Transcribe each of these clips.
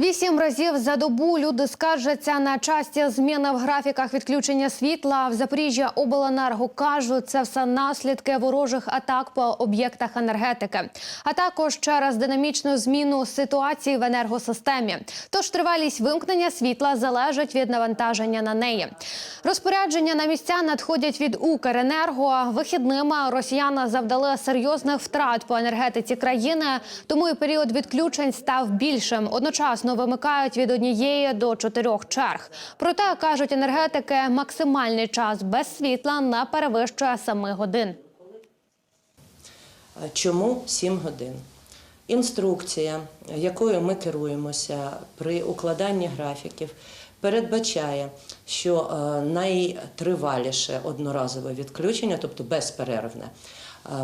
Вісім разів за добу люди скаржаться на часті зміни в графіках відключення світла. В Запоріжжя обленерго кажуть, це все наслідки ворожих атак по об'єктах енергетики, а також через динамічну зміну ситуації в енергосистемі. Тож тривалість вимкнення світла залежить від навантаження на неї. Розпорядження на місця надходять від Укренерго. Вихідними росіяни завдали серйозних втрат по енергетиці країни, тому і період відключень став більшим. Одночасно вимикають від однієї до чотирьох черг. Проте кажуть енергетики, максимальний час без світла не перевищує 7 годин. Чому 7 годин? Інструкція, якою ми керуємося при укладанні графіків, передбачає, що е, найтриваліше одноразове відключення, тобто безперервне,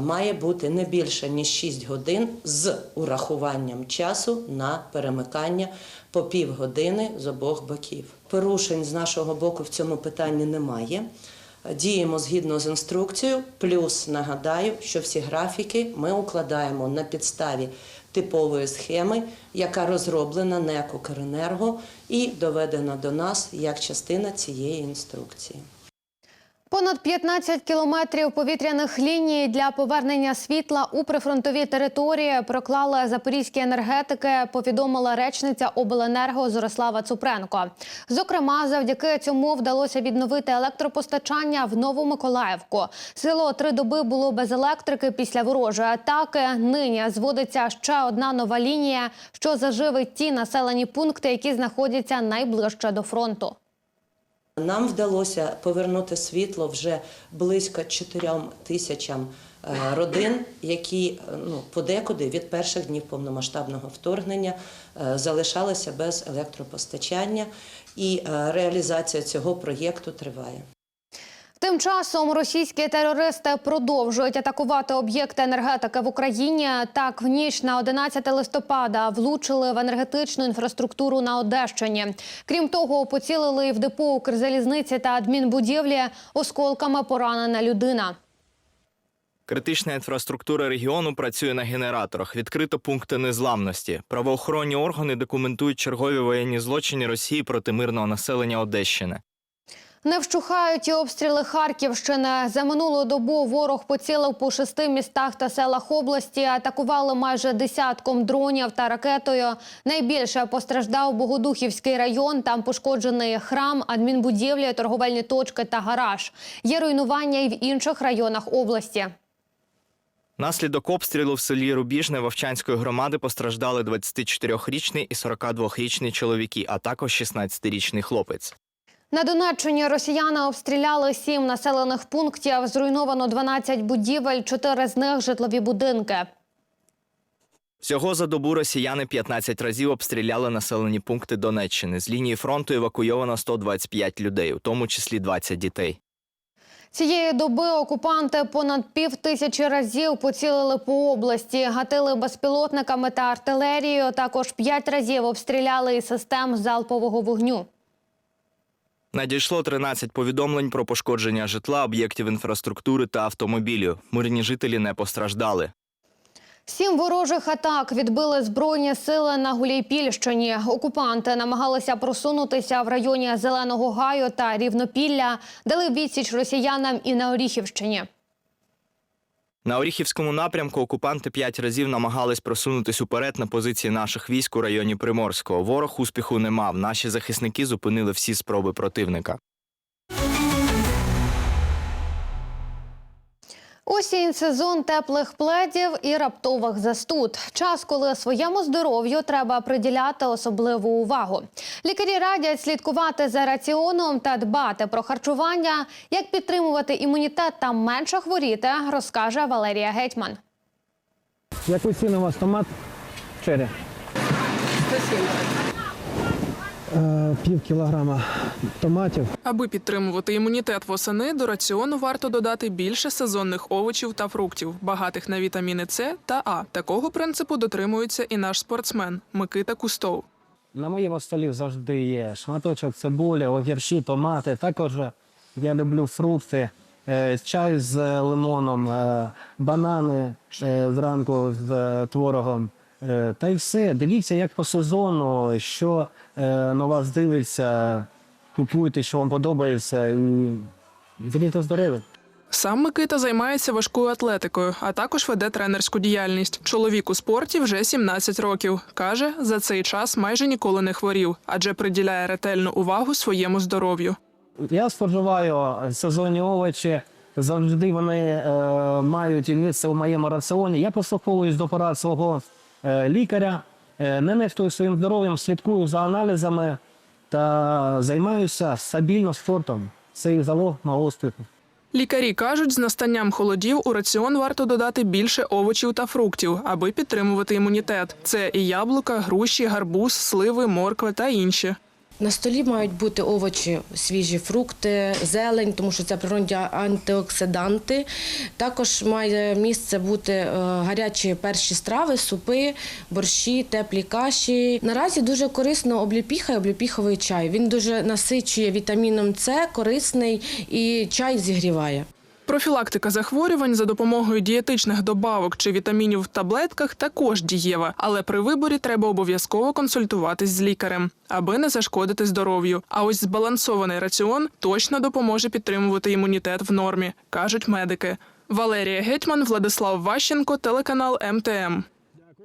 має бути не більше ніж 6 годин з урахуванням часу на перемикання по півгодини з обох боків. Порушень з нашого боку в цьому питанні немає. Діємо згідно з інструкцією. Плюс нагадаю, що всі графіки ми укладаємо на підставі типової схеми, яка розроблена НЕК «Укренерго» і доведена до нас як частина цієї інструкції. Понад 15 кілометрів повітряних ліній для повернення світла у прифронтові території проклали запорізькі енергетики. Повідомила речниця обленерго Зорислава Цупренко. Зокрема, завдяки цьому вдалося відновити електропостачання в Новомиколаївку. Село три доби було без електрики після ворожої атаки. Нині зводиться ще одна нова лінія, що заживить ті населені пункти, які знаходяться найближче до фронту. Нам вдалося повернути світло вже близько 4 тисячам е, родин, які е, ну, подекуди від перших днів повномасштабного вторгнення е, залишалися без електропостачання, і реалізація цього проєкту триває. Тим часом російські терористи продовжують атакувати об'єкти енергетики в Україні. Так, в ніч на 11 листопада влучили в енергетичну інфраструктуру на Одещині. Крім того, поцілили в депо Укрзалізниці та адмінбудівлі осколками поранена людина. Критична інфраструктура регіону працює на генераторах. Відкрито пункти незламності. Правоохоронні органи документують чергові воєнні злочини Росії проти мирного населення Одещини. Не вщухають і обстріли Харківщини. За минулу добу ворог поцілив по шести містах та селах області. Атакували майже десятком дронів та ракетою. Найбільше постраждав Богодухівський район. Там пошкоджений храм, адмінбудівлі, торговельні точки та гараж. Є руйнування і в інших районах області. Наслідок обстрілу в селі Рубіжне Вовчанської громади постраждали 24-річний і 42-річний чоловіки, а також 16-річний хлопець. На Донеччині росіяни обстріляли сім населених пунктів. Зруйновано 12 будівель, чотири з них житлові будинки. Всього за добу росіяни 15 разів обстріляли населені пункти Донеччини. З лінії фронту евакуйовано 125 людей, у тому числі 20 дітей. Цієї доби окупанти понад пів тисячі разів поцілили по області, гатили безпілотниками та артилерією. Також п'ять разів обстріляли із систем залпового вогню. Надійшло 13 повідомлень про пошкодження житла, об'єктів інфраструктури та автомобілів. Мирні жителі не постраждали. Сім ворожих атак відбили збройні сили на Гуляйпільщині. Окупанти намагалися просунутися в районі Зеленого Гаю та Рівнопілля, дали відсіч росіянам і на Оріхівщині. На Оріхівському напрямку окупанти п'ять разів намагались просунутись уперед на позиції наших військ у районі Приморського. Ворог успіху не мав. Наші захисники зупинили всі спроби противника. Осінь сезон теплих пледів і раптових застуд. Час, коли своєму здоров'ю треба приділяти особливу увагу. Лікарі радять слідкувати за раціоном та дбати про харчування, як підтримувати імунітет та менше хворіти, розкаже Валерія Гетьман. Яку ціну у вас томат? Черри? 170. Пів кілограма томатів. Аби підтримувати імунітет восени, до раціону варто додати більше сезонних овочів та фруктів, багатих на вітаміни С та А. Такого принципу дотримується і наш спортсмен Микита Кустов. На моєму столі завжди є шматочок цибулі, огірші, томати. Також я люблю фрукти, е, чай з лимоном, е, банани е, зранку з е, творогом. Е, Та й все. Дивіться, як по сезону, що е, на вас дивиться, купуйте, що вам подобається, і будете здорові. Сам Микита займається важкою атлетикою, а також веде тренерську діяльність. Чоловік у спорті вже 17 років. Каже, за цей час майже ніколи не хворів, адже приділяє ретельну увагу своєму здоров'ю. Я споживаю сезонні овочі. Завжди вони е, мають місце у моєму раціоні. Я послуховуюсь до порад свого лікаря, е, не нехтую своїм здоров'ям, слідкую за аналізами та займаюся стабільно спортом. Це їх залог мого успіху. Лікарі кажуть, з настанням холодів у раціон варто додати більше овочів та фруктів, аби підтримувати імунітет. Це і яблука, груші, гарбуз, сливи, морква та інші. На столі мають бути овочі, свіжі фрукти, зелень, тому що це природні антиоксиданти. Також має місце бути е, гарячі перші страви, супи, борщі, теплі каші. Наразі дуже корисно обліпіха і обліпіховий чай. Він дуже насичує вітаміном С, корисний і чай зігріває. Профілактика захворювань за допомогою дієтичних добавок чи вітамінів в таблетках також дієва, але при виборі треба обов'язково консультуватись з лікарем, аби не зашкодити здоров'ю. А ось збалансований раціон точно допоможе підтримувати імунітет в нормі, кажуть медики. Валерія Гетьман, Владислав Ващенко, телеканал МТМ.